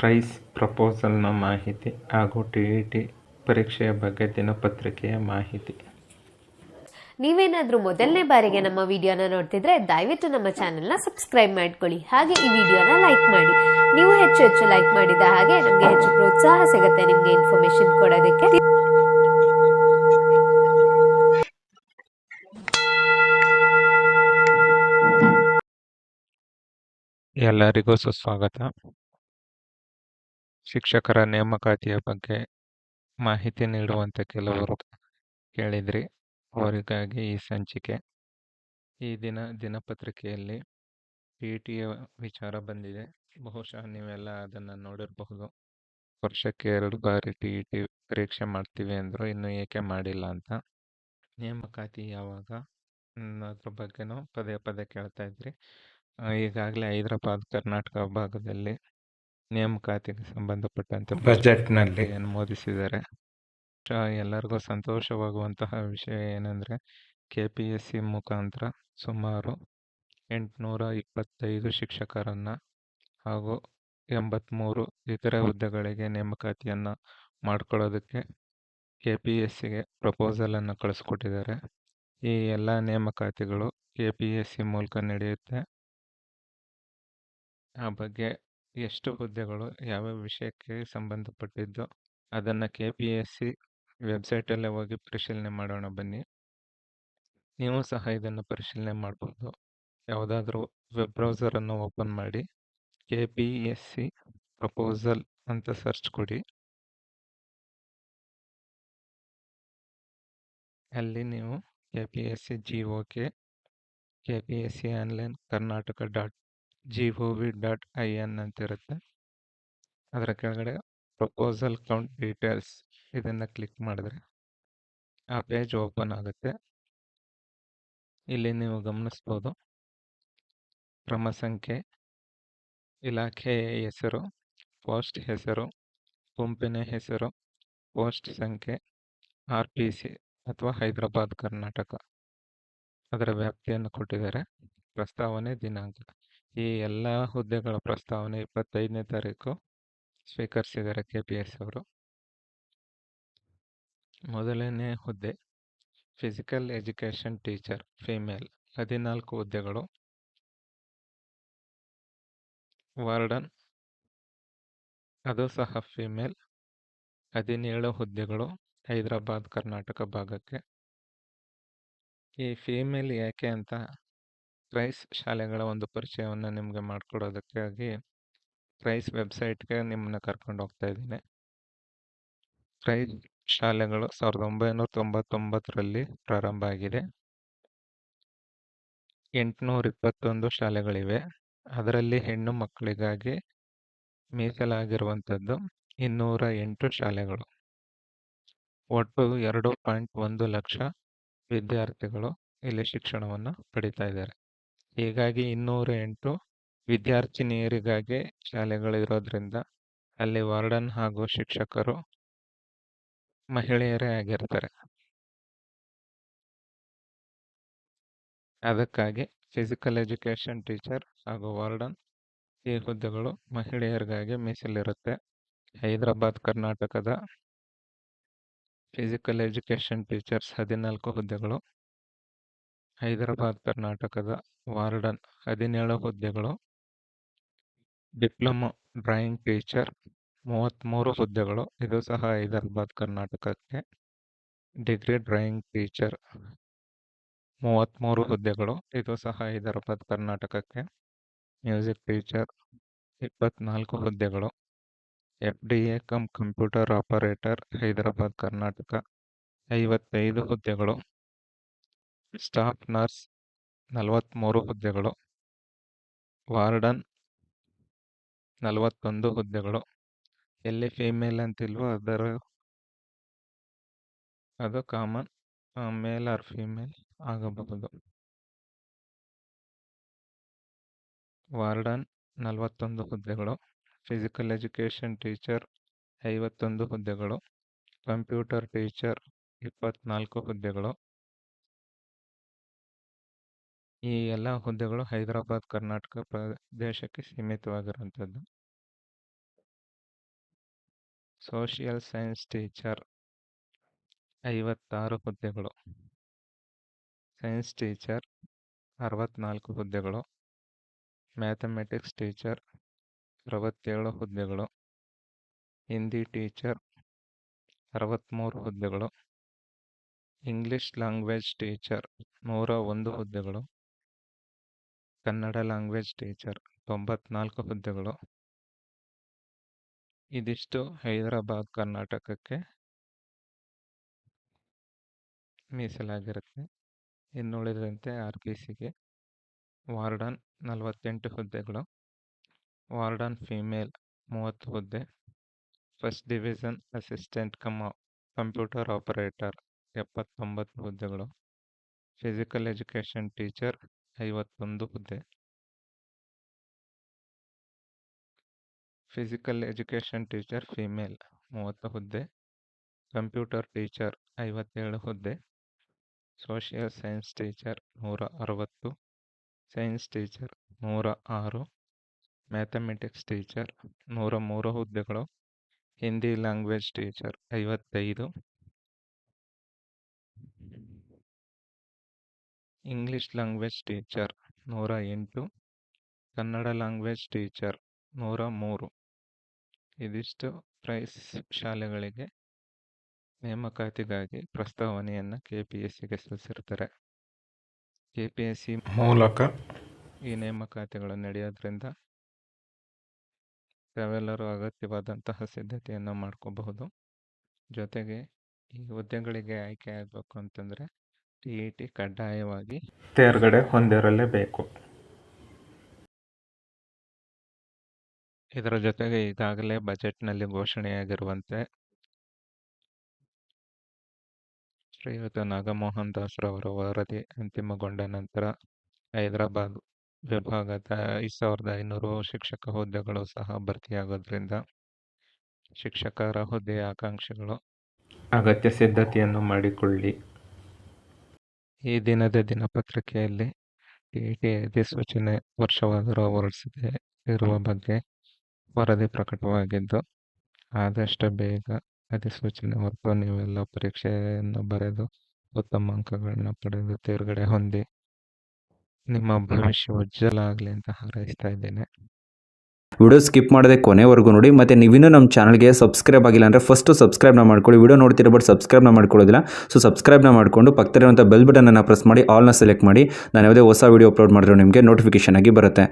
ಕ್ರೈಸ್ ಪ್ರಪೋಸಲ್ನ ಮಾಹಿತಿ ಹಾಗೂ T E T ಪರೀಕ್ಷೆಯ ಬಗ್ಗೆ ದಿನಪತ್ರಿಕೆಯ ಮಾಹಿತಿ. ನೀವೇನಾದರೂ ಮೊದಲನೇ ಬಾರಿಗೆ ನಮ್ಮ ವಿಡಿಯೋನ ನೋಡ್ತಿದ್ರೆ ದಯವಿಟ್ಟು ನಮ್ಮ ಚಾನೆಲ್ನ ಸಬ್ಸ್ಕ್ರೈಬ್ ಮಾಡ್ಕೊಳ್ಳಿ. ಹಾಗೆ ಈ ವಿಡಿಯೋನ ಲೈಕ್ ಮಾಡಿ. ನೀವು ಹೆಚ್ಚು ಹೆಚ್ಚು ಲೈಕ್ ಮಾಡಿದ ಹಾಗೆ ನಮಗೆ ಹೆಚ್ಚು ಪ್ರೋತ್ಸಾಹ ಸಿಗುತ್ತೆ ನಿಮಗೆ ಇನ್ಫಾರ್ಮೇಶನ್ ಕೊಡೋದಕ್ಕೆ. ಎಲ್ಲರಿಗೂ ಸುಸ್ವಾಗತ. ಶಿಕ್ಷಕರ ನೇಮಕಾತಿಯ ಬಗ್ಗೆ ಮಾಹಿತಿ ನೀಡುವಂತೆ ಕೆಲವರು ಕೇಳಿದ್ರಿ. ಅವರಿಗಾಗಿ ಈ ಸಂಚಿಕೆ. ಈ ದಿನ ದಿನಪತ್ರಿಕೆಯಲ್ಲಿ ಟಿ ಟಿಯ ವಿಚಾರ ಬಂದಿದೆ. ಬಹುಶಃ ನೀವೆಲ್ಲ ಅದನ್ನು ನೋಡಿರಬಹುದು. ವರ್ಷಕ್ಕೆ ಎರಡು ಬಾರಿ ಟಿ ಇ ಟಿ ಪರೀಕ್ಷೆ ಮಾಡ್ತೀವಿ ಅಂದರು ಇನ್ನು ಏಕೆ ಮಾಡಿಲ್ಲ ಅಂತ. ನೇಮಕಾತಿ ಯಾವಾಗ? ಅದ್ರ ಬಗ್ಗೆನೂ ಪದೇ ಪದೇ ಕೇಳ್ತಾ ಇದ್ರಿ. ಈಗಾಗಲೇ ಹೈದರಾಬಾದ್ ಕರ್ನಾಟಕ ಭಾಗದಲ್ಲಿ ನೇಮಕಾತಿಗೆ ಸಂಬಂಧಪಟ್ಟಂತೆ ಬಜೆಟ್ನಲ್ಲಿ ಅನುಮೋದಿಸಿದ್ದಾರೆ ಎಲ್ಲರಿಗೂ ಸಂತೋಷವಾಗುವಂತಹ ವಿಷಯ ಏನಂದರೆ ಕೆ ಪಿ ಎಸ್ ಸಿ ಮುಖಾಂತರ ಸುಮಾರು ಎಂಟುನೂರ ಇಪ್ಪತ್ತೈದು ಶಿಕ್ಷಕರನ್ನು ಹಾಗೂ ಎಂಬತ್ತ್ಮೂರು ಇತರೆ ಹುದ್ದೆಗಳಿಗೆ ನೇಮಕಾತಿಯನ್ನು ಮಾಡ್ಕೊಳ್ಳೋದಕ್ಕೆ ಕೆ ಪಿ ಎಸ್ ಸಿಗೆ ಪ್ರಪೋಸಲನ್ನು ಕಳಿಸ್ಕೊಟ್ಟಿದ್ದಾರೆ. ಈ ಎಲ್ಲ ನೇಮಕಾತಿಗಳು ಕೆ ಪಿ ಎಸ್ ಸಿ ಮೂಲಕ ನಡೆಯುತ್ತೆ. ಆ ಬಗ್ಗೆ ಎಷ್ಟು ಹುದ್ದೆಗಳು ಯಾವ್ಯಾವ ವಿಷಯಕ್ಕೆ ಸಂಬಂಧಪಟ್ಟಿದ್ದು, ಅದನ್ನು ಕೆ ಪಿ ಎಸ್ ಸಿ ವೆಬ್ಸೈಟಲ್ಲೇ ಹೋಗಿ ಪರಿಶೀಲನೆ ಮಾಡೋಣ ಬನ್ನಿ. ನೀವು ಸಹ ಇದನ್ನು ಪರಿಶೀಲನೆ ಮಾಡ್ಬೋದು. ಯಾವುದಾದ್ರೂ ವೆಬ್ ಬ್ರೌಸರನ್ನು ಓಪನ್ ಮಾಡಿ K P S C proposal ಅಂತ ಸರ್ಚ್ ಕೊಡಿ. ಅಲ್ಲಿ ನೀವು K P S C G O K K P S C online Karnataka dot G dot I N ಅಂತಿರುತ್ತೆ. ಅದರ ಕೆಳಗಡೆ ಪ್ರಪೋಸಲ್ ಕೌಂಟ್ ಡೀಟೇಲ್ಸ್ ಇದನ್ನು ಕ್ಲಿಕ್ ಮಾಡಿದ್ರೆ ಆ ಪೇಜ್ ಓಪನ್ ಆಗುತ್ತೆ. ಇಲ್ಲಿ ನೀವು ಗಮನಿಸ್ಬೋದು. ಕ್ರಮ ಸಂಖ್ಯೆ, ಇಲಾಖೆಯ ಹೆಸರು ಪೋಸ್ಟ್ ಹೆಸರು, ಗುಂಪಿನ ಹೆಸರು ಪೋಸ್ಟ್ ಸಂಖ್ಯೆ, ಆರ್ ಪಿ ಸಿ ಅಥವಾ ಹೈದರಾಬಾದ್, ಕರ್ನಾಟಕ. ಅದರ ವ್ಯಾಪ್ತಿಯನ್ನು ಕೊಟ್ಟಿದ್ದಾರೆ. ಪ್ರಸ್ತಾವನೆ ದಿನಾಂಕ. ಈ ಎಲ್ಲ ಹುದ್ದೆಗಳ ಪ್ರಸ್ತಾವನೆ ಇಪ್ಪತ್ತೈದನೇ ತಾರೀಕು ಸ್ವೀಕರಿಸಿದ್ದಾರೆ ಕೆ ಪಿ ಎಸ್ ಅವರು. ಮೊದಲನೇ ಹುದ್ದೆ ಫಿಸಿಕಲ್ ಎಜುಕೇಷನ್ ಟೀಚರ್ ಫಿಮೇಲ್ ಹದಿನಾಲ್ಕು ಹುದ್ದೆಗಳು. ವಾರ್ಡನ್ ಅದು ಸಹ ಫಿಮೇಲ್ ಹದಿನೇಳು ಹುದ್ದೆಗಳು ಹೈದರಾಬಾದ್, ಕರ್ನಾಟಕ ಭಾಗಕ್ಕೆ. ಈ ಫಿಮೇಲ್ ಯಾಕೆ ಅಂತ ಕ್ರೈಸ್ ಶಾಲೆಗಳ ಒಂದು ಪರಿಚಯವನ್ನು ನಿಮಗೆ ಮಾಡಿಕೊಡೋದಕ್ಕಾಗಿ ಕ್ರೈಸ್ ವೆಬ್ಸೈಟ್ಗೆ ನಿಮ್ಮನ್ನು ಕರ್ಕೊಂಡು ಹೋಗ್ತಾ ಇದ್ದೀನಿ. ಕ್ರೈಸ್ ಶಾಲೆಗಳು ಸಾವಿರದ ಒಂಬೈನೂರ ತೊಂಬತ್ತೊಂಬತ್ತರಲ್ಲಿ ಪ್ರಾರಂಭ ಆಗಿದೆ. ಎಂಟುನೂರ ಇಪ್ಪತ್ತೊಂದು ಶಾಲೆಗಳಿವೆ. ಅದರಲ್ಲಿ ಹೆಣ್ಣು ಮಕ್ಕಳಿಗಾಗಿ ಮೀಸಲಾಗಿರುವಂಥದ್ದು ಇನ್ನೂರ ಎಂಟು ಶಾಲೆಗಳು. ಒಟ್ಟು ಎರಡು ಪಾಯಿಂಟ್ ಒಂದು ಲಕ್ಷ ವಿದ್ಯಾರ್ಥಿಗಳು ಇಲ್ಲಿ ಶಿಕ್ಷಣವನ್ನು ಪಡಿತಾ ಇದ್ದಾರೆ. ಹೀಗಾಗಿ ಇನ್ನೂರ ಎಂಟು ವಿದ್ಯಾರ್ಥಿನಿಯರಿಗಾಗಿ ಶಾಲೆಗಳು ಇರೋದ್ರಿಂದ ಅಲ್ಲಿ ವಾರ್ಡನ್ ಹಾಗೂ ಶಿಕ್ಷಕರು ಮಹಿಳೆಯರೇ ಆಗಿರ್ತಾರೆ. ಅದಕ್ಕಾಗಿ ಫಿಸಿಕಲ್ ಎಜುಕೇಷನ್ ಟೀಚರ್ ಹಾಗೂ ವಾರ್ಡನ್ ಈ ಹುದ್ದೆಗಳು ಮಹಿಳೆಯರಿಗಾಗಿ ಮೀಸಲಿರುತ್ತೆ. ಹೈದರಾಬಾದ್, ಕರ್ನಾಟಕದ ಫಿಸಿಕಲ್ ಎಜುಕೇಷನ್ ಟೀಚರ್ಸ್ ಹದಿನಾಲ್ಕು ಹುದ್ದೆಗಳು. ಹೈದರಾಬಾದ್ ಕರ್ನಾಟಕದ ವಾರ್ಡನ್ ಹದಿನೇಳು ಹುದ್ದೆಗಳು. ಡಿಪ್ಲೊಮಾ ಡ್ರಾಯಿಂಗ್ ಟೀಚರ್ ಮೂವತ್ತ್ಮೂರು ಹುದ್ದೆಗಳು. ಇದು ಸಹ ಹೈದರಾಬಾದ್ ಕರ್ನಾಟಕಕ್ಕೆ. ಡಿಗ್ರಿ ಡ್ರಾಯಿಂಗ್ ಟೀಚರ್ ಮೂವತ್ತ್ಮೂರು ಹುದ್ದೆಗಳು. ಇದು ಸಹ ಹೈದರಾಬಾದ್ ಕರ್ನಾಟಕಕ್ಕೆ. ಮ್ಯೂಸಿಕ್ ಟೀಚರ್ ಇಪ್ಪತ್ನಾಲ್ಕು ಹುದ್ದೆಗಳು. F D A cum computer operator Hyderabad Karnataka ಐವತ್ತೈದು ಹುದ್ದೆಗಳು. ಸ್ಟಾಫ್ ನರ್ಸ್ ನಲವತ್ತ್ಮೂರು ಹುದ್ದೆಗಳು, ವಾರ್ಡನ್ ನಲವತ್ತೊಂದು ಹುದ್ದೆಗಳು, ಎಲ್ಲಿ ಫೀಮೇಲ್ ಅಂತಿಲ್ವೋ ಅದರ ಅದು ಕಾಮನ್ ಮೇಲ್ ಆರ್ ಫೀಮೇಲ್ ಆಗಬಹುದು. ವಾರ್ಡನ್ ನಲವತ್ತೊಂದು ಹುದ್ದೆಗಳು, ಫಿಸಿಕಲ್ ಎಜುಕೇಷನ್ ಟೀಚರ್ ಐವತ್ತೊಂದು ಹುದ್ದೆಗಳು, ಕಂಪ್ಯೂಟರ್ ಟೀಚರ್ ಇಪ್ಪತ್ತ್ನಾಲ್ಕು ಹುದ್ದೆಗಳು ಈ ಎಲ್ಲ ಹುದ್ದೆಗಳು ಹೈದರಾಬಾದ್, ಕರ್ನಾಟಕ ಪ್ರದೇಶಕ್ಕೆ ಸೀಮಿತವಾಗಿರುವಂಥದ್ದು. ಸೋಷಿಯಲ್ ಸೈನ್ಸ್ ಟೀಚರ್, ಐವತ್ತಾರು ಹುದ್ದೆಗಳು. ಸೈನ್ಸ್ ಟೀಚರ್ ಅರವತ್ತ್ನಾಲ್ಕು ಹುದ್ದೆಗಳು. ಮ್ಯಾಥಮೆಟಿಕ್ಸ್ ಟೀಚರ್, ಅರವತ್ತೇಳು ಹುದ್ದೆಗಳು. ಹಿಂದಿ ಟೀಚರ್ ಅರವತ್ತ್ಮೂರು ಹುದ್ದೆಗಳು. ಇಂಗ್ಲಿಷ್ ಲ್ಯಾಂಗ್ವೇಜ್ ಟೀಚರ್, ನೂರ ಒಂದು ಹುದ್ದೆಗಳು. ಕನ್ನಡ ಲ್ಯಾಂಗ್ವೇಜ್ ಟೀಚರ್ ತೊಂಬತ್ನಾಲ್ಕು ಹುದ್ದೆಗಳು. ಇದಿಷ್ಟು ಹೈದರಾಬಾದ್, ಕರ್ನಾಟಕಕ್ಕೆ ಮೀಸಲಾಗಿರುತ್ತೆ. ಇನ್ನುಳಿದಂತೆ ಆರ್ ಪಿ ಸಿಗೆ ವಾರ್ಡನ್ ನಲವತ್ತೆಂಟು ಹುದ್ದೆಗಳು. ವಾರ್ಡನ್ ಫೀಮೇಲ್ ಮೂವತ್ತು ಹುದ್ದೆ. First division assistant cum, computer operator ಎಪ್ಪತ್ತೊಂಬತ್ತು ಹುದ್ದೆಗಳು. ಫಿಸಿಕಲ್ ಎಜುಕೇಷನ್ ಟೀಚರ್ ಐವತ್ತೊಂದು ಹುದ್ದೆ. ಫಿಸಿಕಲ್ ಎಜುಕೇಷನ್ ಟೀಚರ್ ಫೀಮೇಲ್ ಮೂವತ್ತು ಹುದ್ದೆ. ಕಂಪ್ಯೂಟರ್ ಟೀಚರ್ ಐವತ್ತೇಳು ಹುದ್ದೆ. ಸೋಷಿಯಲ್ ಸೈನ್ಸ್ ಟೀಚರ್ ನೂರ ಅರವತ್ತು. ಸೈನ್ಸ್ ಟೀಚರ್ ನೂರ ಆರು. ಮ್ಯಾಥಮೆಟಿಕ್ಸ್ ಟೀಚರ್ ನೂರ ಮೂರು ಹುದ್ದೆಗಳು. ಹಿಂದಿ ಲ್ಯಾಂಗ್ವೇಜ್ ಟೀಚರ್ ಐವತ್ತೈದು. ಇಂಗ್ಲಿಷ್ ಲ್ಯಾಂಗ್ವೇಜ್ ಟೀಚರ್ ನೂರ ಎಂಟು ಕನ್ನಡ ಲ್ಯಾಂಗ್ವೇಜ್ ಟೀಚರ್ ನೂರ ಮೂರು. ಇದಿಷ್ಟು ಪ್ರೈಸ್ ಶಾಲೆಗಳಿಗೆ ನೇಮಕಾತಿಗಾಗಿ ಪ್ರಸ್ತಾವನೆಯನ್ನು ಕೆ ಪಿ ಎಸ್ ಸಿಗೆ ಸಲ್ಲಿಸಿರ್ತಾರೆ. ಕೆ ಪಿ ಎಸ್ ಸಿ ಮೂಲಕ ಈ ನೇಮಕಾತಿಗಳು ನಡೆಯೋದ್ರಿಂದ ತಾವೆಲ್ಲರೂ ಅಗತ್ಯವಾದಂತಹ ಸಿದ್ಧತೆಯನ್ನು ಮಾಡ್ಕೋಬಹುದು. ಜೊತೆಗೆ ಈ ಹುದ್ದೆಗಳಿಗೆ ಆಯ್ಕೆ ಆಗಬೇಕು ಅಂತಂದರೆ ಟಿ ಇ ಟಿ ಕಡ್ಡಾಯವಾಗಿ ತೇರ್ಗಡೆ ಹೊಂದಿರಲೇಬೇಕು ಇದರ ಜೊತೆಗೆ ಈಗಾಗಲೇ ಬಜೆಟ್ನಲ್ಲಿ ಘೋಷಣೆಯಾಗಿರುವಂತೆ ಶ್ರೀಯುತ ನಾಗಮೋಹನ್ ದಾಸ್ರವರ ವರದಿ ಅಂತಿಮಗೊಂಡ ನಂತರ ಹೈದರಾಬಾದ್ ವಿಭಾಗದ ಐದು ಸಾವಿರದ ಐನೂರು ಶಿಕ್ಷಕ ಹುದ್ದೆಗಳು ಸಹ ಭರ್ತಿಯಾಗೋದ್ರಿಂದ ಶಿಕ್ಷಕರ ಹುದ್ದೆಯ ಆಕಾಂಕ್ಷಿಗಳು ಅಗತ್ಯ ಸಿದ್ಧತೆಯನ್ನು ಮಾಡಿಕೊಳ್ಳಿ. ಈ ದಿನದ ದಿನಪತ್ರಿಕೆಯಲ್ಲಿ ಎ ಇ ಟಿ ಅಧಿಸೂಚನೆ ವರ್ಷವಾದರೂ ಹೊರಡಿಸಿದೆ ಇರುವ ಬಗ್ಗೆ ವರದಿ ಪ್ರಕಟವಾಗಿದ್ದು, ಆದಷ್ಟು ಬೇಗ ಅಧಿಸೂಚನೆ ಹೊರತು ನೀವೆಲ್ಲ ಪರೀಕ್ಷೆಯನ್ನು ಬರೆದು ಉತ್ತಮ ಅಂಕಗಳನ್ನ ಪಡೆದು ತೇರ್ಗಡೆ ಹೊಂದಿ ನಿಮ್ಮ ಭವಿಷ್ಯ ಉಜ್ವಲ ಆಗಲಿ ಅಂತ ಹಾರೈಸ್ತಾ ಇದ್ದೇನೆ. ವಿಡಿಯೋ ಸ್ಕಿಪ್ ಮಾಡದೆ ಕೊನೆವರೆಗೂ ನೋಡಿ, ಮತ್ತು ನೀವಿನ್ನೂ ನಮ್ಮ ಚಾನಲ್ಗೆ ಸಬ್ಸ್ಕ್ರೈಬ್ ಆಗಿಲ್ಲ ಅಂದರೆ ಫಸ್ಟು ಸಬ್ಸ್ಕ್ರೈಬ್ನ ಮಾಡ್ಕೊಳ್ಳಿ. ವಿಡಿಯೋ ನೋಡ್ತಿರೋ ಬಟ್ ಸಬ್ಸ್ಕ್ರೈಬ್ನ ಮಾಡ್ಕೊಳ್ಳೋದಿಲ್ಲ. ಸೊ ಸಬ್ಸ್ಕ್ರೈಬ್ನ ಮಾಡಿಕೊಂಡು ಪಕ್ಕದಲ್ಲಿರುವಂಥ ಬೆಲ್ ಬಟನನ್ನು ಪ್ರೆಸ್ ಮಾಡಿ ಆಲ್ನ ಸೆಲೆಕ್ಟ್ ಮಾಡಿ. ನಾನು ಯಾವುದೇ ಹೊಸ ವೀಡಿಯೋ ಅಪ್ಲೋಡ್ ಮಾಡಿದ್ರು ನಿಮಗೆ ನೋಟಿಫಿಕೇಷನ್ ಆಗಿ ಬರುತ್ತೆ.